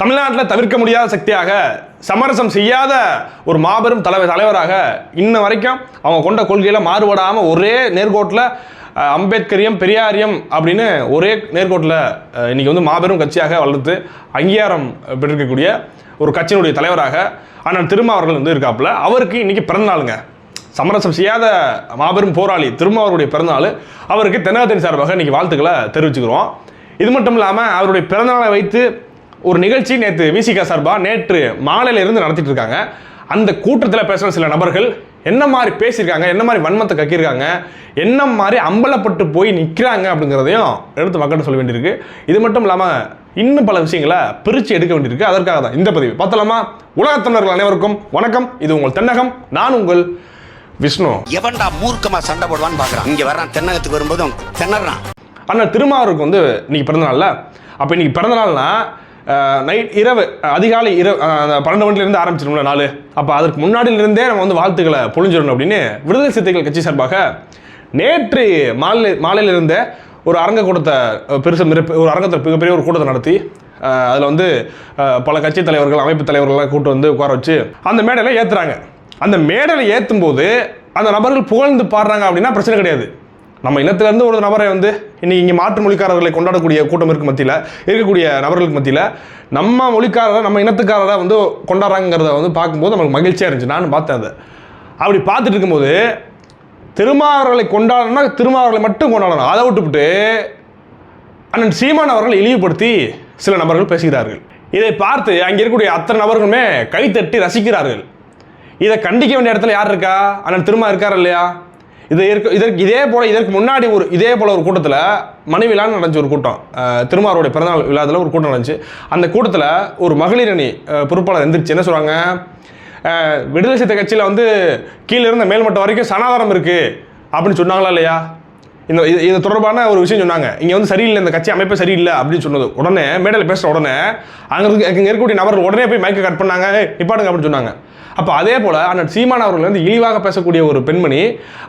தமிழ்நாட்டில் தவிர்க்க முடியாத சக்தியாக சமரசம் செய்யாத ஒரு மாபெரும் தலைவர் தலைவராக இன்ன வரைக்கும் அவங்க கொண்ட கொள்கையில் மாறுபடாமல் ஒரே நேர்கோட்டில் அம்பேத்கரியம் பெரியாரியம் அப்படின்னு ஒரே நேர்கோட்டில் இன்றைக்கி வந்து மாபெரும் கட்சியாக வளர்த்து அங்கீகாரம் பெற்றிருக்கக்கூடிய ஒரு கட்சியினுடைய தலைவராக ஆனால் திருமா அவர்கள் வந்து இருக்காப்புல. அவருக்கு இன்றைக்கி பிறந்தநாளுங்க சமரசம் செய்யாத மாபெரும் போராளி திரும்ப அவருடைய பிறந்தநாள் அவருக்கு தென்னகத்தின் சார்பாக இன்றைக்கி வாழ்த்துக்களை தெரிவிச்சுக்கிறோம். இது மட்டும் இல்லாமல் அவருடைய பிறந்தநாளை வைத்து ஒரு நிகழ்ச்சி நேற்று விசிகா சார்பாக நேற்று மாலையில இருந்து நடத்திட்டு இருக்காங்க. அந்த கூட்டத்தில் பேசுகிற சில நபர்கள் என்ன மாதிரி பேசியிருக்காங்க என்ன மாதிரி வன்மத்தை கக்கியிருக்காங்க என்ன மாதிரி அம்பலப்பட்டு போய் நிற்கிறாங்க அப்படிங்கிறதையும் எடுத்து மக்கள்கிட்ட சொல்ல வேண்டியிருக்கு. இது மட்டும் இல்லாமல் இன்னும் பல விஷயங்களை பிரித்து எடுக்க வேண்டியிருக்கு. அதற்காக தான் இந்த பதிவு. பார்த்தலாமா? உலகத் தமிழர்கள் அனைவருக்கும் வணக்கம். இது உங்கள் தென்னகம். நான் உங்கள் விஷ்ணு. எவன்டா மூர்க்கமா சண்டை போடுவான்னு பாக்குறான். இங்க வர்றான் தென்னகத்துக்கு வரும்போதும் திணறான். அண்ணா திருமாவருக்கு வந்து இன்னைக்கு பிறந்தநாள்ல அப்போ இன்னைக்கு பிறந்தநாள்னா நைட் இரவு அதிகாலை இரவு பன்னெண்டு மணிலேருந்து ஆரம்பிச்சிடும்ல நாலு. அப்போ அதற்கு முன்னாடியிலிருந்தே நம்ம வந்து வாழ்த்துக்களை பொழிஞ்சிடணும் அப்படின்னு விடுதலை சிறுத்தைகள் கட்சி சார்பாக நேற்று மாலை மாலையிலிருந்தே ஒரு அரங்க கூட்டத்தை பெருசு ஒரு அரங்கத்தை மிகப்பெரிய ஒரு கூட்டத்தை நடத்தி அதில் வந்து பல கட்சி தலைவர்கள் அமைப்பு தலைவர்கள்லாம் கூட்டு வந்து உட்கார வச்சு அந்த மேடையில் ஏற்றுறாங்க அந்த மேடையில் ஏற்றும் போது அந்த நபர்கள் புகழ்ந்து பாடுறாங்க அப்படின்னா பிரச்சனை கிடையாது. நம்ம இனத்திலேருந்து ஒரு நபரை வந்து இன்றைக்கி இங்கே மாற்று மொழிக்காரர்களை கொண்டாடக்கூடிய கூட்டம் இருக்கு மத்தியில் இருக்கக்கூடிய நபர்களுக்கு மத்தியில் நம்ம மொழிக்காரரை நம்ம இனத்துக்காரரை வந்து கொண்டாடுறாங்கிறத வந்து பார்க்கும்போது நமக்கு மகிழ்ச்சியாக இருந்துச்சு. நான் பார்த்தேன் அதை. அப்படி பார்த்துட்டு இருக்கும்போது திருமாவர்களை கொண்டாடணும்னா திருமாவர்களை மட்டும் கொண்டாடணும். அதை விட்டுவிட்டு அண்ணன் சீமான் அவர்களை இழிவுபடுத்தி சில நபர்கள் பேசுகிறார்கள். இதை பார்த்து அங்கே இருக்கக்கூடிய அத்தனை நபர்களுமே கைத்தட்டி ரசிக்கிறார்கள். இதை கண்டிக்க வேண்டிய இடத்துல யார் இருக்கா? அண்ணன் திருமா இருக்கார் இல்லையா? இது இருக்கு இதற்கு இதே போல இதற்கு முன்னாடி ஒரு இதே போல ஒரு கூட்டத்தில் மணி விழான்னு நடந்துச்சு ஒரு கூட்டம். திருமாரோடைய பிறந்தநாள் விழாவில் ஒரு கூட்டம் நடந்துச்சு. அந்த கூட்டத்தில் ஒரு மகளிர் அணி பொறுப்பாளர் எந்திரிச்சு என்ன சொல்கிறாங்க விடுதலை சித்த கட்சியில் வந்து கீழே இருந்த மேல்மட்டம் வரைக்கும் சனாதாரம் இருக்குது அப்படின்னு சொன்னாங்களா இல்லையா? இந்த இது இது தொடர்பான ஒரு விஷயம் சொன்னாங்க. இங்கே வந்து சரியில்லை இந்த கட்சி அமைப்பே சரியில்லை அப்படின்னு சொன்னது. உடனே மேடையில் பேசுகிற உடனே அங்கே இருக்கு இங்கே இருக்கக்கூடிய நபர்கள் உடனே போய் மைக்கை கட் பண்ணாங்க. நிப்பாடுங்க அப்படின்னு சொன்னாங்க. அப்போ அதே போல் அண்ணன் சீமான் அவர்கள் வந்து இழிவாக பேசக்கூடிய ஒரு பெண்மணி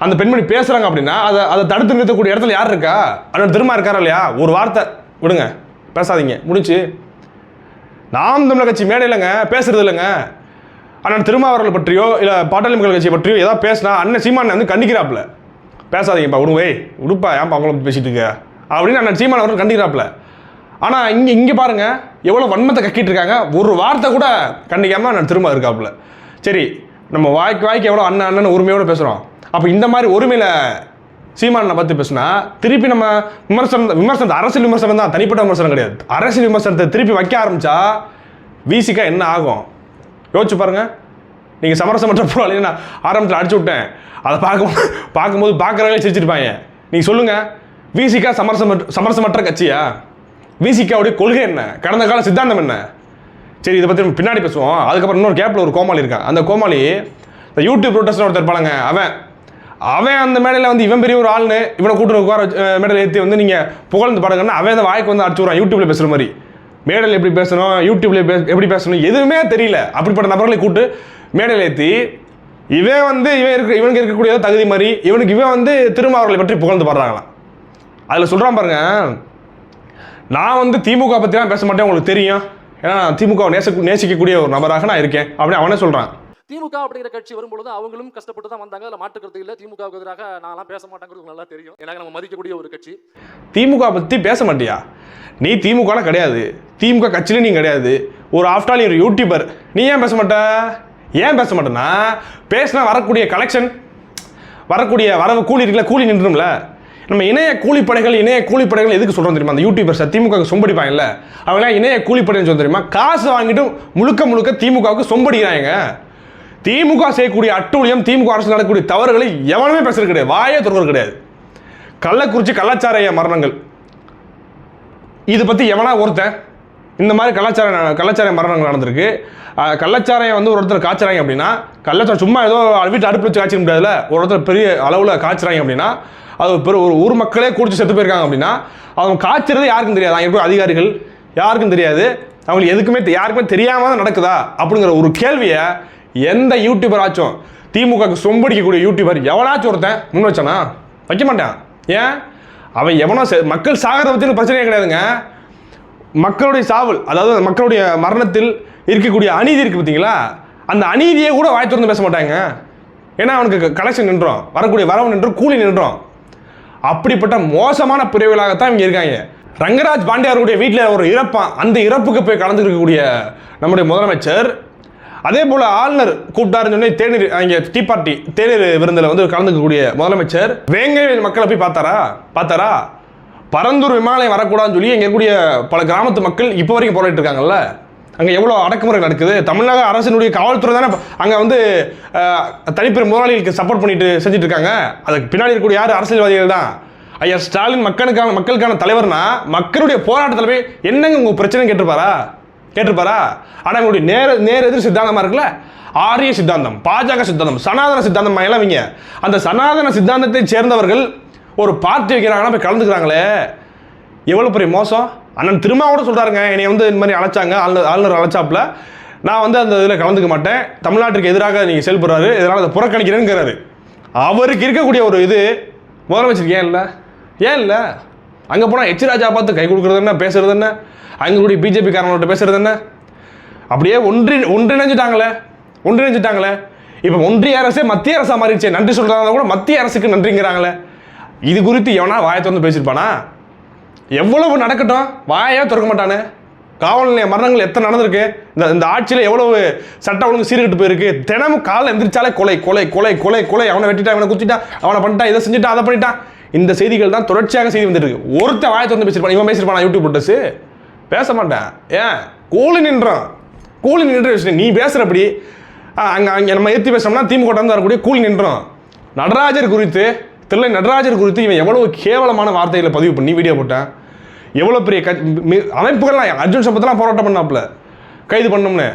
அந்த பெண்மணி பேசுகிறாங்க அப்படின்னா அதை அதை தடுத்து நிறுத்தக்கூடிய இடத்துல யார் இருக்கா? அண்ணன் திருமா இருக்காரா இல்லையா? ஒரு வார்த்தை விடுங்க பேசாதீங்க முடிச்சு நாம் தமிழர் கட்சி மேடையிலங்க பேசுறது இல்லைங்க. அண்ணன் திருமாவர்கள் பற்றியோ இல்லை பாட்டாளி மக்கள் கட்சி பற்றியோ ஏதாவது பேசினா அண்ணன் சீமான் வந்து கண்டிக்கிறாப்புல. பேசாதீங்கப்பா விடுவே உடுப்பா ஏன்ப்பா அவங்கள பேசிட்டு இருக்க? அப்படின்னு அண்ணன் சீமான் அவர்கள் கண்டிக்கிறாப்புல. ஆனால் இங்கே இங்கே பாருங்க எவ்வளோ வன்மத்தை கக்கிட்டு இருக்காங்க. ஒரு வார்த்தை கூட கண்டிக்காமல் அண்ணன் திரும்ப இருக்காப்புல. சரி நம்ம வாய்க்கு வாய்க்கு எவ்வளோ அண்ணன் அண்ணன் உரிமையோடு பேசுகிறோம் அப்போ இந்த மாதிரி உரிமையில் சீமானை பற்றி பேசுனா திருப்பி நம்ம விமர்சனம் விமர்சனம் அரசியல் விமர்சனம் தான் தனிப்பட்ட விமர்சனம் கிடையாது. அரசியல் விமர்சனத்தை திருப்பி வைக்க ஆரம்பித்தா வீசிக்கா என்ன ஆகும்? யோசிச்சு பாருங்கள் நீங்கள் சமரசமற்ற போகலாம் நான் ஆரம்பத்தில் அடிச்சு விட்டேன். அதை பார்க்கும் பார்க்கும்போது பார்க்குறவங்களே சிரிச்சிருப்பாங்க. நீங்கள் சொல்லுங்கள் விசிகா சமரசமற்ற சமரசமற்ற கட்சியா? விசிகாவுடைய கொள்கை என்ன? கடந்த கால சித்தாந்தம் என்ன? சரி இதை பற்றி நம்ம பின்னாடி பேசுவோம். அதுக்கப்புறம் இன்னொரு கேப்பில் ஒரு கோமாளி இருக்கான். அந்த கோமாளி இந்த யூடியூப் ப்ரோட்டஸ்ட் ஒருத்தர் இருப்பாங்க அவன் அவன் அந்த மேடையில் வந்து இவன் பெரிய ஒரு ஆள்னு இவனை கூட்டு உட்கார மேடையில் ஏற்றி வந்து நீங்கள் புகழ்ந்து பாடுங்கன்னா அவன் அந்த வாய்க்கு வந்து அடிச்சு விடுறான். யூடியூப்ல பேசுகிற மாதிரி. மேடையில் எப்படி பேசணும் யூடியூப்ல எப்படி பேசணும் எதுவுமே தெரியல. அப்படிப்பட்ட நபர்களை கூட்டு மேடையில் ஏற்றி இவன் வந்து இவன் இருக்க இவனுக்கு இருக்கக்கூடிய தகுதி மாதிரி இவனுக்கு இவன் வந்து திருமாவர்களை பற்றி புகழ்ந்து பாடுறாங்களாம். அதில் சொல்கிறான் பாருங்க நான் வந்து திமுக பற்றிலாம் பேச மாட்டேன் உங்களுக்கு தெரியும். ஏன்னா திமுக நேச நேசிக்கக்கூடிய ஒரு நபராக நான் இருக்கேன். அப்படின்னு அவனே சொல்கிறான் திமுக அப்படிங்கிற கட்சி வரும்பொழுது அவங்களும் கஷ்டப்பட்டு தான் வந்தாங்க. அதில் மாற்றுக்கிறது இல்லை. திமுகவுக்கு எதிராக நான்லாம் பேச மாட்டேங்கிறது நல்லா தெரியும். எனக்கு நம்ம மதிக்கக்கூடிய ஒரு கட்சி. திமுக பற்றி பேச மாட்டியா? நீ திமுகலாம் கிடையாது. திமுக கட்சியில நீ கிடையாது. ஒரு ஆஃப்டர் ஆல் ஒரு யூடியூபர் நீ ஏன் பேச மாட்ட? ஏன் பேச மாட்டேன்னா பேசினா வரக்கூடிய கலெக்ஷன் வரக்கூடிய வரவு கூலி இருக்குல்ல கூலி நின்றும்ல. நம்ம இணைய கூலிப்படைகள் இணைய கூலிப்படைகள் எதுக்கு சொல்கிறோம் தெரியுமா? அந்த யூடியூபர்ஸ் திமுக சொம்படிப்பாங்கல்ல அவங்களாம் இணைய கூலிப்படைன்னு சொல்ல தெரியுமா? காசு வாங்கிட்டு முழுக்க முழுக்க திமுகவுக்கு சொம்படிக்கிறாங்க. திமுக செய்யக்கூடிய அட்டூழியம் திமுக அரசு நடக்கக்கூடிய தவறுகளை எவனுமே பேசுறது கிடையாது. வாயே திறக்கிறது கிடையாது. கள்ளக்குறிச்சி கள்ளச்சாராய மரணங்கள். இது பற்றி எவனா ஒருத்தன் இந்த மாதிரி கலாச்சார கலாச்சார மரணங்கள் நடந்திருக்கு. கள்ளச்சாரையை வந்து ஒரு ஒருத்தர் காய்ச்சறாங்க அப்படின்னா கள்ளச்சாரம் சும்மா ஏதோ வீட்டு அடுப்பு வச்சு காய்ச்சிக்க முடியாதுல ஒரு ஒருத்தர் பெரிய அளவில் காய்ச்சறாங்க அப்படின்னா அது பெரு- ஒரு ஊர் மக்களே குடிச்சு செத்து போயிருக்காங்க அப்படின்னா அவங்க காய்ச்சறது யாருக்கும் தெரியாது. அங்கே இருக்கிற அதிகாரிகள் யாருக்கும் தெரியாது. அவங்களுக்கு எதுக்குமே தெ- யாருக்குமே தெரியாமல் தான் நடக்குதா அப்படிங்கிற ஒரு கேள்வியை எந்த யூடியூபர் ஆச்சும் திமுகவுக்கு சொம்படிக்கக்கூடிய யூடியூபர் எவனாச்சும் ஒருத்தன் முன் வச்சானா? வைக்க மாட்டான். ஏன்? அவன் எவனோ செ- மக்கள் சாகிறத பற்றி பிரச்சனையே கிடையாதுங்க. மக்களுடைய சாவல் அதாவது மக்களுடைய மரணத்தில் இருக்கக்கூடிய அநீதி இருக்கு பார்த்தீங்களா? அந்த அநீதியை கூட வாய் திறந்து பேச மாட்டாங்க. ஏன்னா அவனுக்கு கலெக்ஷன் நின்றோம். வரக்கூடிய வரவு நின்றோம் கூலி நின்றோம். அப்படிப்பட்ட மோசமான பிரிவுகளாகத்தான் இங்கே இருக்காங்க. ரங்கராஜ் பாண்டியாருடைய வீட்டில் ஒரு இறப்பான் அந்த இறப்புக்கு போய் கலந்துருக்கக்கூடிய நம்முடைய முதலமைச்சர். அதே போல் ஆளுநர் கூப்பிட்டாருன்னு சொன்னே தேநீர் இங்கே டீ பார்ட்டி தேநீர் விருந்தில் வந்து கலந்துக்கக்கூடிய முதலமைச்சர். வேங்கை மக்களை போய் பார்த்தாரா? பார்த்தாரா? பரந்தூர் விமானம் வரக்கூடாதுன்னு சொல்லி இங்கே இருக்கக்கூடிய பல கிராமத்து மக்கள் இப்போ வரைக்கும் போராடிட்டு இருக்காங்கல்ல? அங்கே எவ்வளோ அடக்குமுறை நடக்குது? தமிழக அரசினுடைய காவல்துறை தானே அங்கே வந்து தனிப்பெரும் முதலாளிகளுக்கு சப்போர்ட் பண்ணிட்டு செஞ்சுட்டு இருக்காங்க. அதுக்கு பின்னாடி இருக்கக்கூடிய யார்? அரசியல்வாதிகள் தான். ஐயா ஸ்டாலின் மக்களுக்கான மக்களுக்கான தலைவர்னா மக்களுடைய போராட்டத்தில் போய் என்னங்க உங்கள் பிரச்சனை கேட்டிருப்பாரா? கேட்டிருப்பாரா? ஆனால் உங்களுடைய நேர நேர் எதிர் சித்தாந்தமாக இருக்குல்ல? ஆரிய சித்தாந்தம் பாஜக சித்தாந்தம் சனாதன சித்தாந்தம் எல்லாம் அந்த சனாதன சித்தாந்தத்தை சேர்ந்தவர்கள் ஒரு பார்ட்டி வைக்கிறாங்கன்னா போய் கலந்துக்கிறாங்களே? எவ்வளோ பெரிய மோசம்? அண்ணன் திருமாவோட சொல்கிறாருங்க என்னை வந்து இந்த மாதிரி அழைச்சாங்க ஆளுநர் ஆளுநர் அழைச்சாப்புல. நான் வந்து அந்த இதில் கலந்துக்க மாட்டேன். தமிழ்நாட்டுக்கு எதிராக நீங்கள் செயல்படுறாரு இதனால் அதை புறக்கணிக்கிறேங்கிறாரு அவருக்கு இருக்கக்கூடிய ஒரு இது முதலமைச்சர் ஏன் இல்லை? ஏன் இல்லை? அங்கே போனால் எச் ராஜா பார்த்து கை கொடுக்குறது என்ன? பேசுறது என்ன? அங்கே கூடிய பிஜேபி காரங்கள்ட்ட பேசுறது என்ன? அப்படியே ஒன்றி ஒன்றிணைஞ்சிட்டாங்களே. ஒன்றிணைஞ்சிட்டாங்களே. இப்போ ஒன்றிய அரசே மத்திய அரசாக மாறிடுச்சு. நன்றி சொல்கிறாங்க கூட மத்திய அரசுக்கு நன்றிங்கிறாங்களே. இது குறித்து எவனா வாயை திறந்து பேசியிருப்பானா? எவ்வளவு நடக்கட்டும்? வாயே திறக்க மாட்டானே. காவல் நிலைய மரணங்கள் எத்தனை நடந்திருக்கு? இந்த இந்த ஆட்சியில் எவ்வளவு சட்டம் ஒழுங்கு சீர்கிட்டு போயிருக்கு? தினமும் காலை எந்திரிச்சாலே கொலை கொலை கொலை கொலை கொலை. அவனை வெட்டிட்டான் அவனை குத்திட்டான் அவனை பண்ணிட்டான் இதை செஞ்சுட்டான் அதை பண்ணிட்டான். இந்த செய்திகள் தான் தொடர்ச்சியாக செய்தி வந்துட்டு இருக்கு ஒருத்த வாயை திறந்து பேசியிருப்பான். இவன் பேசியிருப்பான் யூடியூப் போட்டஸ்? பேச மாட்டேன். ஏன்? கூலி நின்றான். கூலி நின்ற விஷயம். நீ பேசுகிறப்படி அங்கே அங்கே நம்ம ஏற்றி பேசணும்னா திமுக இருந்து வரக்கூடிய கூலி நின்றோம் நடராஜர் குறித்து தில்லை நடராஜர் குறித்து இவன் எவ்வளவு கேவலமான வார்த்தைகளை பதிவு பண்ணி வீடியோ போட்டேன்? எவ்வளோ பெரிய க அமைப்புகள்லாம் அர்ஜுன் சம்பத்தெல்லாம் போராட்டம் பண்ணாப்புல. கைது பண்ணோம்னு.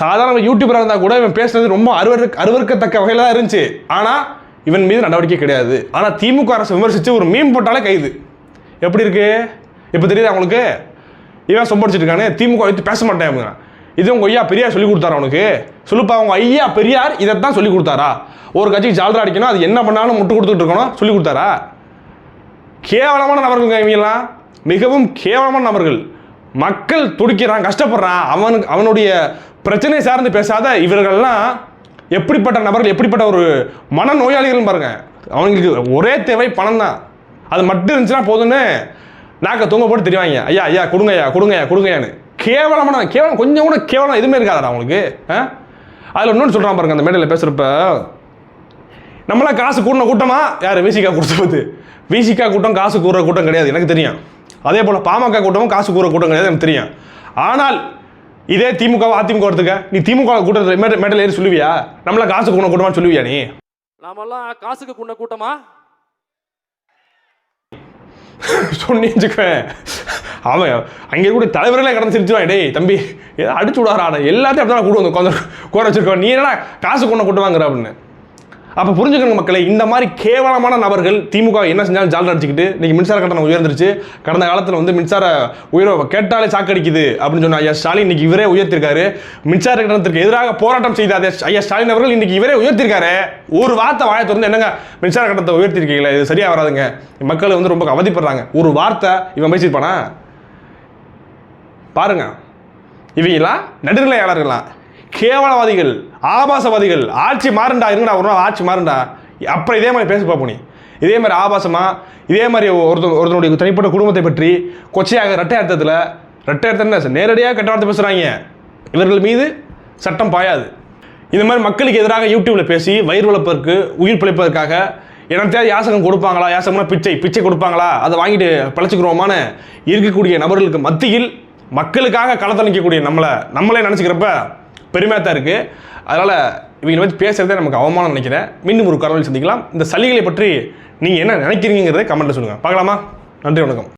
சாதாரண யூடியூபராக இருந்தால் கூட இவன் பேசுனது ரொம்ப அருவருக்கு அருவருக்கத்தக்க வகையில் தான் இருந்துச்சு. ஆனால் இவன் மீது நடவடிக்கை கிடையாது. ஆனால் திமுக அரசு விமர்சித்து ஒரு மீன் போட்டாலே கைது. எப்படி இருக்கு? இப்போ தெரியுது அவங்களுக்கு இவன் சொம்படிச்சிட்டு இருக்கானே. திமுக வைத்து பேச மாட்டேன் அவங்க. இது ஐயா பெரியார் சொல்லி கொடுத்தாரா அவனுக்கு சொல்லுப்பா அவங்க ஐயா பெரியார் இதைத்தான் சொல்லி கொடுத்தாரா? ஒரு கட்சிக்கு ஜால்ரா அடிக்கணும் அது என்ன பண்ணாலும் முட்டு கொடுத்துட்டு இருக்கணும் சொல்லி கொடுத்தாரா? கேவலமான நபர்கள் இவங்கெல்லாம். மிகவும் கேவலமான நபர்கள். மக்கள் துடிக்கிறான் கஷ்டப்படுறான். அவனுக்கு அவனுடைய பிரச்சனை சார்ந்து பேசாத இவர்கள்லாம் எப்படிப்பட்ட நபர்கள் எப்படிப்பட்ட ஒரு மனநோயாளிகள் பாருங்க. அவங்களுக்கு ஒரே தேவை பணம் தான். அது மட்டும் இருந்துச்சுன்னா போதும்னு நாக்க தூங்க போட்டு தெரிவாங்க. ஐயா ஐயா கொடுங்க ஐயா கொடுங்க ஐயா கொடுங்கய்யான்னு. கேவலமான கேவலம் கொஞ்சம் கூட கேவலம் எதுவுமே இருக்காதா அவங்களுக்கு. ஆ? அதில் இன்னொன்று சொல்கிறான் பாருங்க அந்த மேடையில் பேசுகிறப்ப நம்மளாம் காசு கூட்டின கூட்டமா? யார் விசிகா கொடுத்தது விசிகா கூட்டம் காசு கூற கூட்டம் கிடையாது எனக்கு தெரியும். அதே போல் பாமக கூட்டமும் காசு கூற கூட்டம் கிடையாது எனக்கு தெரியும். ஆனால் இதே திமுக அதிமுக வரதுக்க நீ திமுக கூட்டத்தில் மேடை மேடையில் ஏறி சொல்லுவியா? நம்மளாம் காசு கூட்டின கூட்டமா சொல்லுவியா நீ? நாமெல்லாம் காசுக்கு குன்ன கூட்டமா? சொன்னி வச்சுக்குவேன் அவன் அங்கே கூட தலைவர்களே கடந்து சிரிச்சுவான் டேய் தம்பி ஏதோ அடிச்சு விடாரா எல்லாத்தையும் அப்படி தான் கூட வந்து உட்காந்து கோர வச்சிருக்கோம். நீ என்னடா காசு கொண்டு கூட்டு வாங்குற அப்படின்னு. அப்போ புரிஞ்சுக்கணும் மக்களை இந்த மாதிரி கேவலமான நபர்கள் திமுக என்ன செஞ்சாலும் ஜால் அடிச்சுக்கிட்டு இன்னைக்கு மின்சார கட்டணம் உயர்ந்துருச்சு. கடந்த காலத்தில் வந்து மின்சார உயர்வை கேட்டாலே சாக்கடிக்குது அப்படின்னு சொன்ன ஐயா ஸ்டாலின் இன்னைக்கு இவரே உயர்த்திருக்காரு. மின்சார கட்டணத்திற்கு எதிராக போராட்டம் செய்த ஐயா ஸ்டாலின் அவர்கள் இன்னைக்கு இவரே உயர்த்திருக்காரு. ஒரு வார்த்தை வாயை திறந்து என்னங்க மின்சார கட்டணத்தை உயர்த்திருக்கீங்களா இது சரியாக வராதுங்க. மக்கள் வந்து ரொம்ப அவதிப்படுறாங்க. ஒரு வார்த்தை இவன் பேசியிருப்பானா? பாருங்க. இவங்களாம் நடுநிலையாளர்களாம் கேவலவாதிகள். ஆபாசவாதிகள் ஆட்சி மாறுண்டா இருங்கடா ஒரு நாள் ஆட்சி மாறுண்டா. அப்புறம் இதே மாதிரி பேச பார்ப்போம் நீ இதே மாதிரி ஆபாசமாக இதே மாதிரி ஒருத்தர் ஒருத்தனுடைய தனிப்பட்ட குடும்பத்தை பற்றி கொச்சையாக ரெட்டை அர்த்தத்தில் ரெட்டை அர்த்தம் நேரடியாக கெட்ட வார்த்தை பேசுகிறாங்க இவர்கள் மீது சட்டம் பாயாது. இந்த மாதிரி மக்களுக்கு எதிராக யூடியூப்பில் பேசி வயிறு வளர்ப்பதற்கு உயிர் பிழைப்பதற்காக எனத்தையாவது யாசகம் கொடுப்பாங்களா? யாசகம்னா பிச்சை பிச்சை கொடுப்பாங்களா? அதை வாங்கிட்டு பிழைச்சிக்கிறோமான இருக்கக்கூடிய நபர்களுக்கு மத்தியில் மக்களுக்காக களத்தணிக்கக்கூடிய நம்மளை நம்மளே நினச்சிக்கிறப்ப பெருமையாக தான் இருக்குது அதனால் இவங்களை பற்றி பேசுகிறதே நமக்கு அவமானம் நினைக்கிறேன். மீண்டும் ஒரு காரணம் சந்திக்கலாம். இந்த சலுகைகளை பற்றி நீங்கள் என்ன நினைக்கிறீங்கிறத கமெண்ட்டில் சொல்லுங்கள் பார்க்கலாமா? நன்றி வணக்கம்.